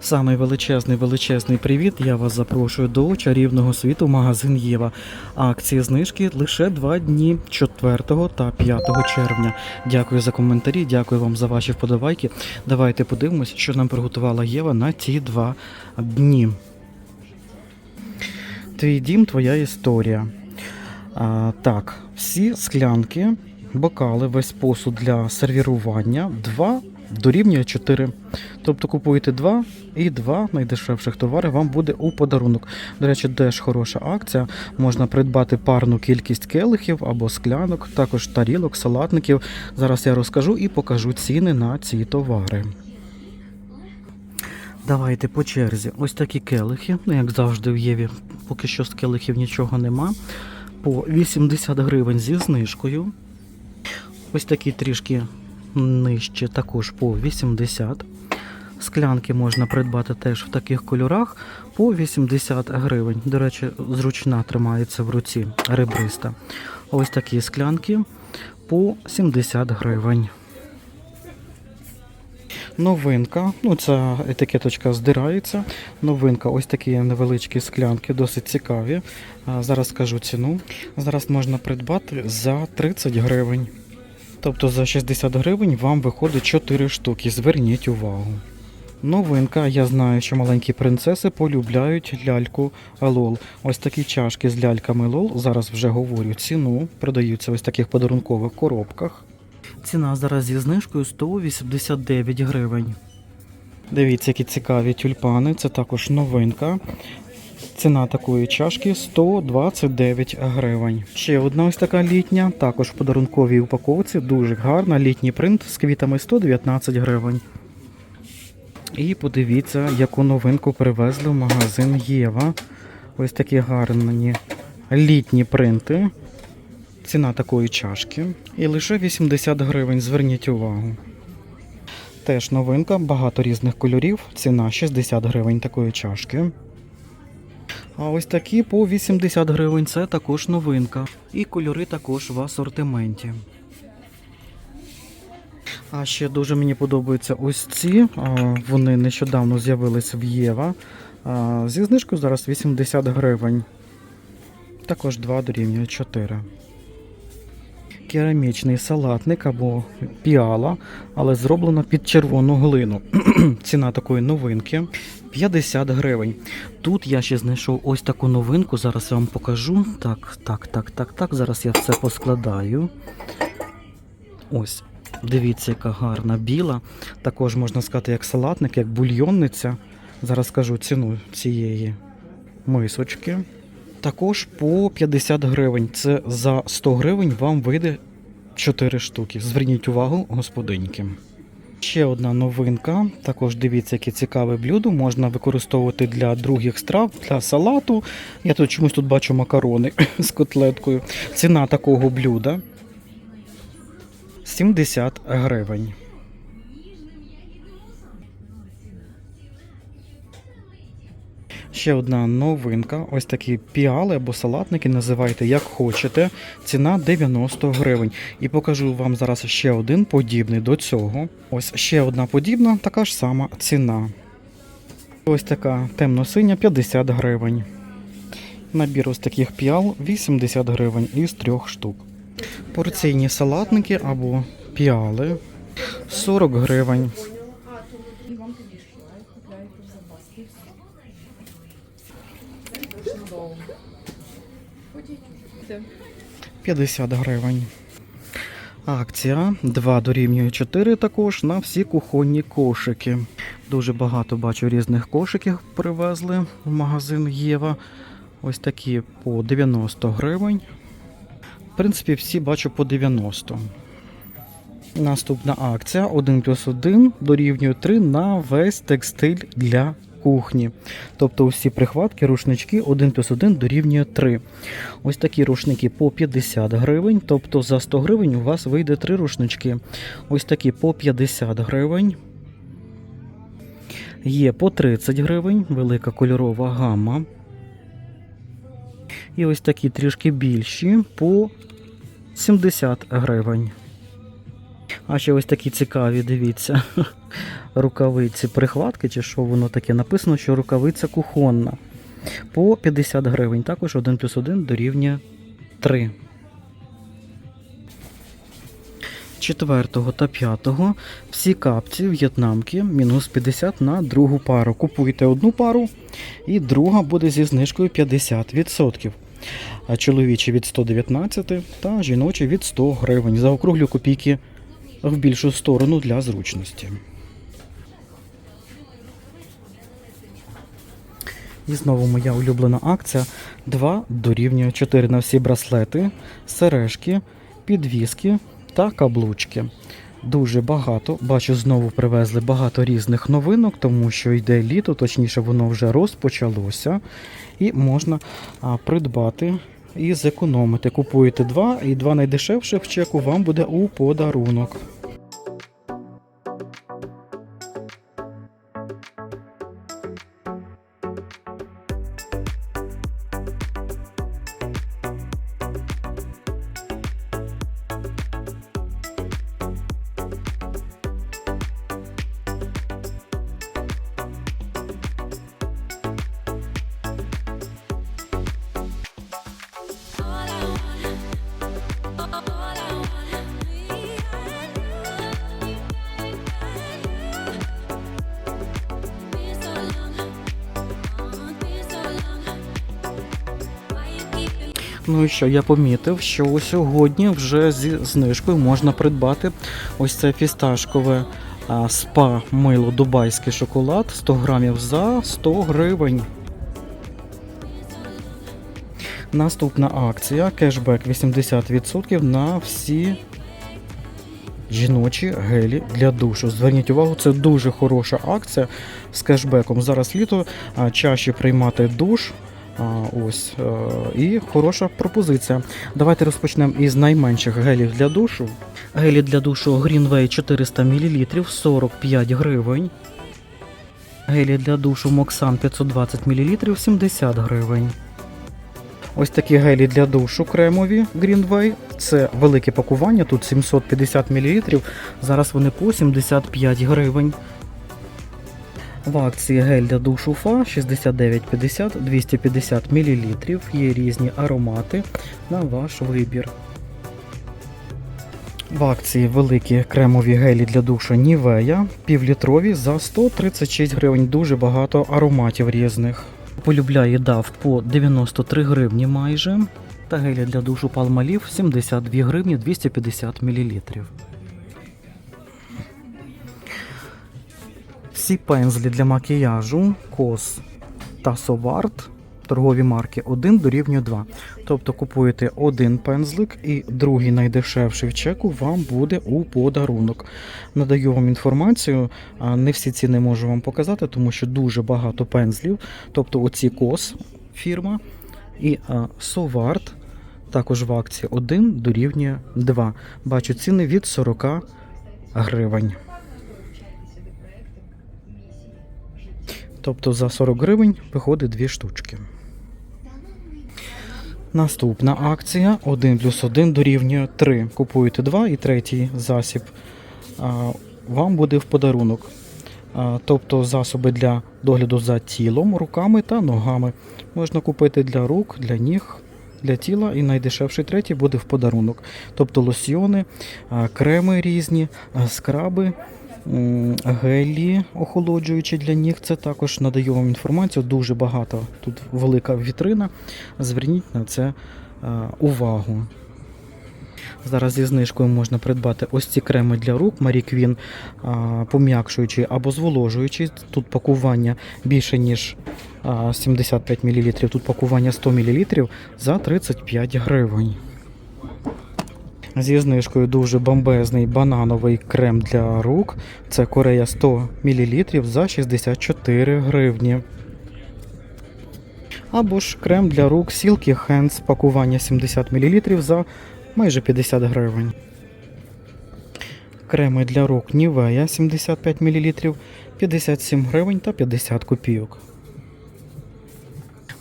Самий величезний величезний привіт. Я вас запрошую до чарівного світу магазин Єва. Акції знижки лише два дні 4 та 5 червня. Дякую за коментарі, дякую вам за ваші вподобайки. Давайте подивимось, що нам приготувала Єва на ці два дні. Твій дім, твоя історія. А, так, всі склянки, бокали, весь посуд для сервірування 2 дорівнює 4. Тобто купуєте 2 і 2 найдешевших товари вам буде у подарунок. До речі, теж хороша акція. Можна придбати парну кількість келихів або склянок, також тарілок, салатників. Зараз я розкажу і покажу ціни на ці товари. Давайте по черзі. Ось такі келихи, ну як завжди в Єві, поки що з келихів нічого нема. По 80 гривень зі знижкою. Ось такі трішки нижче, також по 80. Склянки можна придбати теж в таких кольорах по 80 гривень. До речі, зручна тримається в руці ребриста. Ось такі склянки по 70 гривень. Новинка, ну ця етикеточка здирається. Новинка, ось такі невеличкі склянки, досить цікаві. Зараз скажу ціну. Зараз можна придбати за 30 гривень. Тобто за 60 гривень вам виходить 4 штуки. Зверніть увагу. Новинка, я знаю, що маленькі принцеси полюбляють ляльку Лол. Ось такі чашки з ляльками Лол. Зараз вже говорю ціну. Продаються ось таких подарункових коробках. Ціна зараз зі знижкою 189 гривень. Дивіться, які цікаві тюльпани. Це також новинка. Ціна такої чашки 129 гривень. Ще одна ось така літня, також в подарунковій упаковці. Дуже гарна. Літній принт з квітами 119 гривень. І подивіться, яку новинку привезли в магазин Єва. Ось такі гарні літні принти. Ціна такої чашки. І лише 80 гривень. Зверніть увагу. Теж новинка, багато різних кольорів. Ціна 60 гривень такої чашки. А ось такі по 80 гривень це також новинка. І кольори також в асортименті. А ще дуже мені подобаються ось ці. Вони нещодавно з'явились в Єва. Зі знижкою зараз 80 гривень. Також 2 дорівнює 4. Керамічний салатник або піала, але зроблено під червону глину. Ціна такої новинки 50 гривень. Тут я ще знайшов ось таку новинку. Зараз я вам покажу. Так, так, так, так, так. Зараз я все поскладаю. Ось. Дивіться, яка гарна біла. Також можна сказати, як салатник, як бульйонниця. Зараз скажу ціну цієї мисочки. Також по 50 гривень. Це за 100 гривень вам вийде 4 штуки. Зверніть увагу, господиньки. Ще одна новинка. Також дивіться, яке цікаве блюдо. Можна використовувати для других страв, для салату. Я тут чомусь тут бачу макарони з котлеткою. Ціна такого блюда 70 гривень. Ще одна новинка. Ось такі піали або салатники, називайте як хочете. Ціна 90 гривень. І покажу вам зараз ще один подібний до цього. Ось ще одна подібна, така ж сама ціна. Ось така темно-синя 50 гривень. Набір ось таких піал 80 гривень із трьох штук. Порційні салатники або піали 40 гривень. І вам тоді ж купляєте в запас. І все. Чудово. Уже. 50 гривень. Акція 2 дорівнює 4 також на всі кухонні кошики. Дуже багато бачу різних кошиків привезли в магазин Єва. Ось такі по 90 гривень. В принципі, всі бачу по 90. Наступна акція 1 плюс 1 дорівнює 3 на весь текстиль для кухні. Тобто усі прихватки, рушнички 1 плюс 1 дорівнює 3. Ось такі рушники по 50 гривень. Тобто за 100 гривень у вас вийде 3 рушнички. Ось такі по 50 гривень. Є по 30 гривень, велика кольорова гамма. І ось такі трішки більші по 70 гривень. А ще ось такі цікаві, дивіться. Рукавиці прихватки, чи що воно таке. Написано, що рукавиця кухонна. По 50 гривень. Також 1 плюс 1 дорівнює 3. 4 та 5 всі капці в'єтнамки мінус 50 на другу пару. Купуйте одну пару, і друга буде зі знижкою 50%. А чоловічі від 119 та жіночі від 100 гривень. Заокруглю копійки в більшу сторону для зручності. І знову моя улюблена акція 2 дорівнює 4 на всі браслети, сережки, підвіски та каблучки. Дуже багато. Бачу, знову привезли багато різних новинок, тому що йде літо, точніше, воно вже розпочалося, і можна а, придбати і зекономити. Купуєте два, і два найдешевших в чеку вам буде у подарунок. Ну і що, я помітив, що сьогодні вже зі знижкою можна придбати ось це фісташкове спа мило дубайський шоколад 100 грамів за 100 гривень. Наступна акція кешбек 80% на всі жіночі гелі для душу. Зверніть увагу, це дуже хороша акція з кешбеком. Зараз літо чаще приймати душ. Ось е, і хороша пропозиція. Давайте розпочнемо із найменших гелів для душу. Гелі для душу Greenway 400 мл 45 гривень. Гелі для душу Moxan 520 мл 70 гривень. Ось такі гелі для душу кремові Greenway. Це велике пакування, тут 750 мл. Зараз вони по 75 гривень. В акції гель для душу Фа 69,50 250 мл. Є різні аромати на ваш вибір. В акції великі кремові гелі для душу Нівея півлітрові за 136 гривень. Дуже багато ароматів різних. Полюбляє дав по 93 гривні майже. Та гелі для душу Palmolive 72 гривні 250 мл. Всі пензлі для макіяжу Кос та Соварт торгові марки 1 дорівнює 2. Тобто купуєте один пензлик і другий найдешевший в чеку вам буде у подарунок. Надаю вам інформацію, не всі ціни можу вам показати, тому що дуже багато пензлів. Тобто оці Кос фірма і Соварт також в акції 1 дорівнює 2. Бачу ціни від 40 гривень. Тобто за 40 гривень виходить дві штучки. Наступна акція 1 плюс 1 дорівнює 3. Купуєте 2 і третій засіб вам буде в подарунок. Тобто засоби для догляду за тілом, руками та ногами. Можна купити для рук, для ніг, для тіла, і найдешевший третій буде в подарунок. Тобто лосьйони, креми різні, скраби, гелі охолоджуючі для ніг. Це також надаю вам інформацію. Дуже багато. Тут велика вітрина. Зверніть на це увагу. Зараз зі знижкою можна придбати ось ці креми для рук Queen, а, пом'якшуючий або зволожуючий. Тут пакування більше ніж 75 мл, тут пакування 100 мл за 35 гривень. Зі знижкою дуже бомбезний банановий крем для рук. Це Корея 100 мл за 64 гривні. Або ж крем для рук Silky Hands пакування 70 мл за майже 50 гривень. Креми для рук Nivea 75 мл 57 гривень та 50 копійок.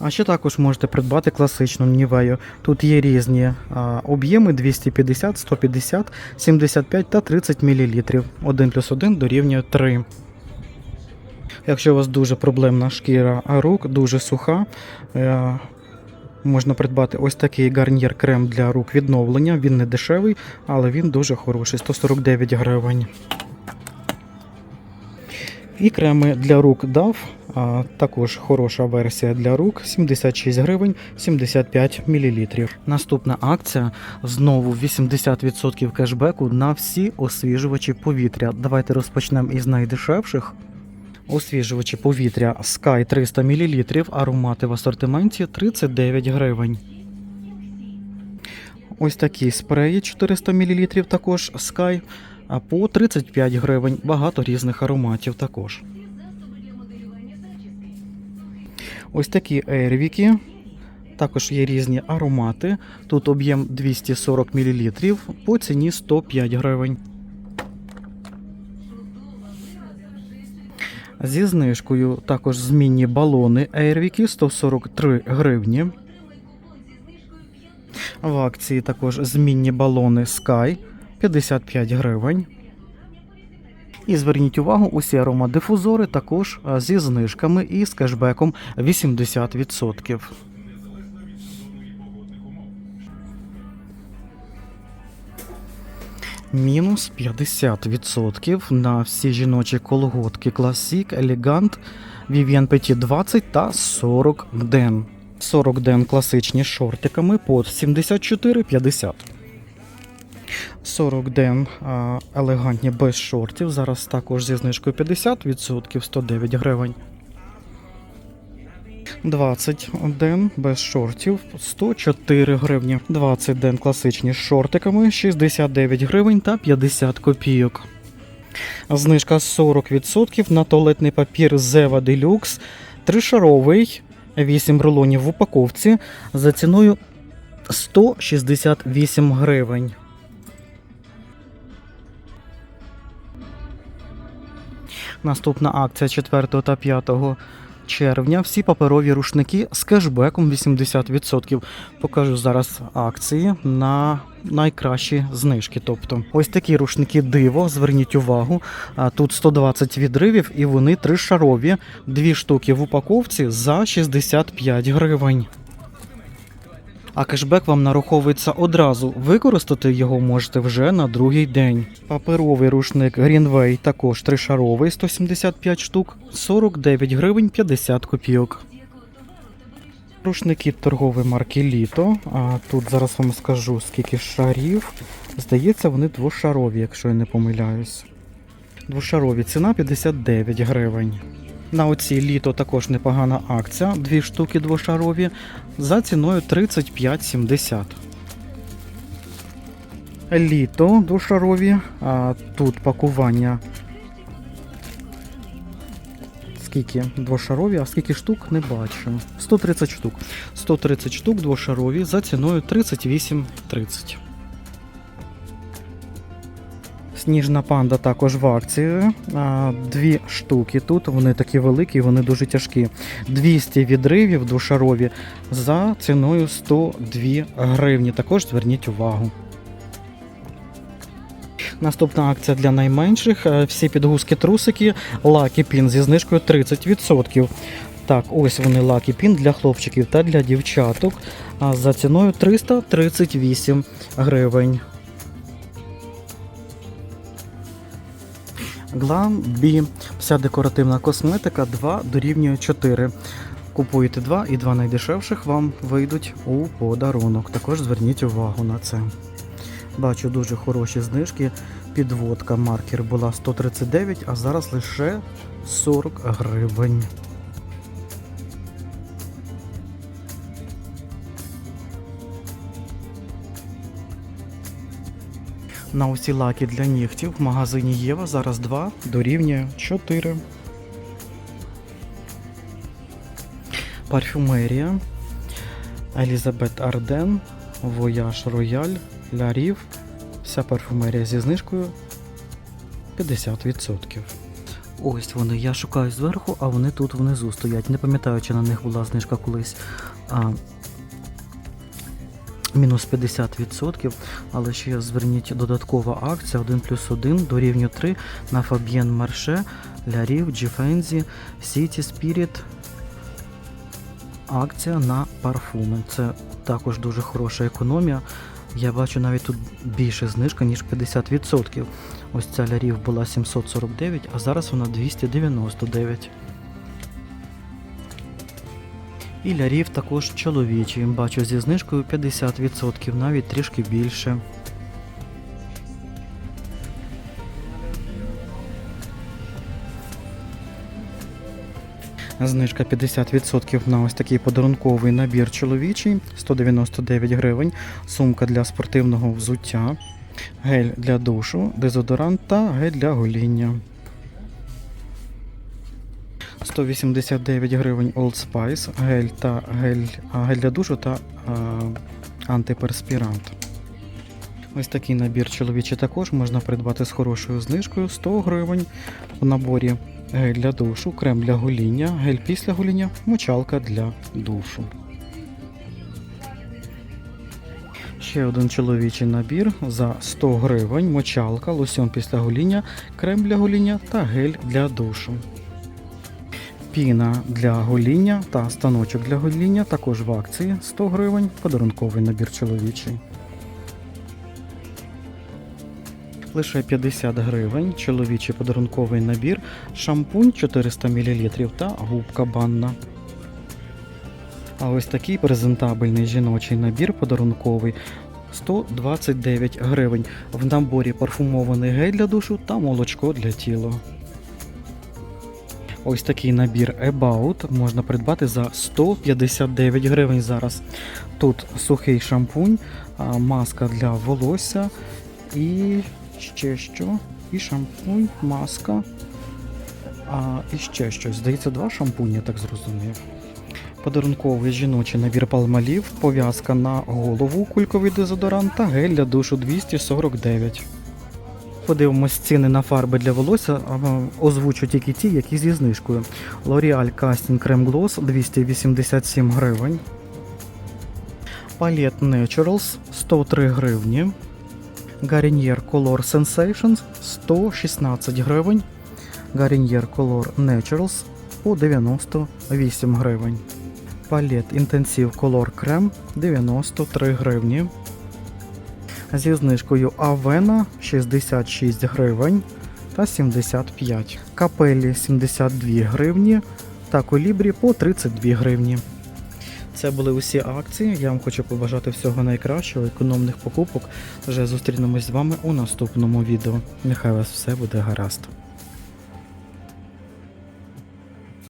А ще також можете придбати класичну нівею. Тут є різні об'єми 250, 150, 75 та 30 мл. 1 плюс 1 дорівнює 3. Якщо у вас дуже проблемна шкіра рук, дуже суха, е, можна придбати ось такий гарнір крем для рук відновлення. Він не дешевий, але він дуже хороший 149 гривень. І креми для рук DAF, також хороша версія для рук 76 гривень 75 мл. Наступна акція знову 80% кешбеку на всі освіжувачі повітря. Давайте розпочнемо із найдешевших. Освіжувачі повітря Sky 300 мл, аромати в асортименті 39 гривень. Ось такі спреї 400 мл також Sky по 35 гривень. Багато різних ароматів також. Ось такі ервіки. Також є різні аромати. Тут об'єм 240 мл по ціні 105 гривень. Зі знижкою також змінні балони Airwick 143 гривні. В акції також змінні балони Sky 55 гривень. І зверніть увагу, усі аромадифузори також зі знижками і з кешбеком 80%. Мінус 50% на всі жіночі колготки Classic, Elegant, Vivienne Petit 20 та 40 ден. 40 ден класичні з шортиками по 74,50. 40 ден елегантні без шортів. Зараз також зі знижкою 50%, 109 гривень. 20 ден без шортів 104 гривні. 20 ден класичні з шортиками 69 гривень та 50 копійок. Знижка 40% на туалетний папір Zeva Deluxe тришаровий 8 рулонів в упаковці за ціною 168 гривень. Наступна акція 4 та 5 червня. Всі паперові рушники з кешбеком 80%. Покажу зараз акції на найкращі знижки. Тобто, ось такі рушники диво. Зверніть увагу. Тут 120 відривів і вони тришарові. Дві штуки в упаковці за 65 гривень. А кешбек вам нараховується одразу. Використати його можете вже на другий день. Паперовий рушник Greenway також тришаровий 175 штук, 49 гривень 50 копійок. Рушники торгової марки Літо. А тут зараз вам скажу скільки шарів. Здається, вони двошарові, якщо я не помиляюсь. Двошарові ціна 59 гривень. На оці літо також непогана акція. Дві штуки двошарові за ціною 35,70. Літо двошарові. А тут пакування. Скільки двошарові, а скільки штук не бачу. 130 штук. 130 штук двошарові за ціною 38,30. Сніжна панда також в акції. Дві штуки тут. Вони такі великі, вони дуже тяжкі. 200 відривів двошарові за ціною 102 гривні. Також зверніть увагу. Наступна акція для найменших. Е, Всі підгузки трусики Lucky Pin зі знижкою 30%. Так, ось вони Lucky Pin для хлопчиків та для дівчаток за ціною 338 гривень. Glam Вся декоративна косметика 2 дорівнює 4. Купуєте 2 і 2 найдешевших вам вийдуть у подарунок. Також зверніть увагу на це. Бачу дуже хороші знижки. Підводка маркер була 139, а зараз лише 40 гривень. На усі лаки для нігтів в магазині Єва зараз 2 дорівнює 4. Парфюмерія. Елізабет Арден, Вояж Рояль, Лярів. Вся парфюмерія зі знижкою 50%. Ось вони. Я шукаю зверху, а вони тут внизу стоять. Не пам'ятаю, чи на них була знижка колись. А, мінус 50%, але ще зверніть додаткова акція 1 плюс 1 до рівню 3 на Marche, La Rive, Gifenzi, City Spirit. Акція на парфуми. Це також дуже хороша економія. Я бачу навіть тут більше знижка, ніж 50%. Ось ця лярів була 749, а зараз вона 299. І лярів також чоловічий. Бачу зі знижкою 50%, навіть трішки більше. Знижка 50% на ось такий подарунковий набір чоловічий 199 гривень, сумка для спортивного взуття, гель для душу, дезодорант та гель для гоління. 189 гривень Old Spice, гель та гель, гель для душу та а, антиперспірант. Ось такий набір чоловічий також можна придбати з хорошою знижкою 100 гривень в наборі гель для душу, крем для гоління, гель після гоління, мочалка для душу. Ще один чоловічий набір за 100 гривень, мочалка, лосьон після гоління, крем для гоління та гель для душу. Піна для гоління та станочок для гоління також в акції 100 гривень, подарунковий набір чоловічий. Лише 50 гривень, чоловічий подарунковий набір, шампунь 400 мл та губка банна. А ось такий презентабельний жіночий набір подарунковий 129 гривень. В наборі парфумований гель для душу та молочко для тіла. Ось такий набір About можна придбати за 159 гривень зараз. Тут сухий шампунь, маска для волосся і ще що? І шампунь, маска. А, і ще щось. Здається, два шампуні, я так зрозумів. Подарунковий жіночий набір палмалів, пов'язка на голову, кульковий дезодорант та гель для душу 249. Подивимось ціни на фарби для волосся. Озвучу тільки ті, які зі знижкою. L'Oreal Casting Creme Gloss 287 гривень. Palette Naturals 103 гривні. Garnier Color Sensations 116 гривень. Garnier Color Naturals по 98 гривень. Palette Intensive Color Creme 93 гривні. Зі знижкою Авена 66 гривень та 75. Капелі 72 гривні та колібрі по 32 гривні. Це були усі акції. Я вам хочу побажати всього найкращого, економних покупок. Вже зустрінемось з вами у наступному відео. Нехай вас все буде гаразд.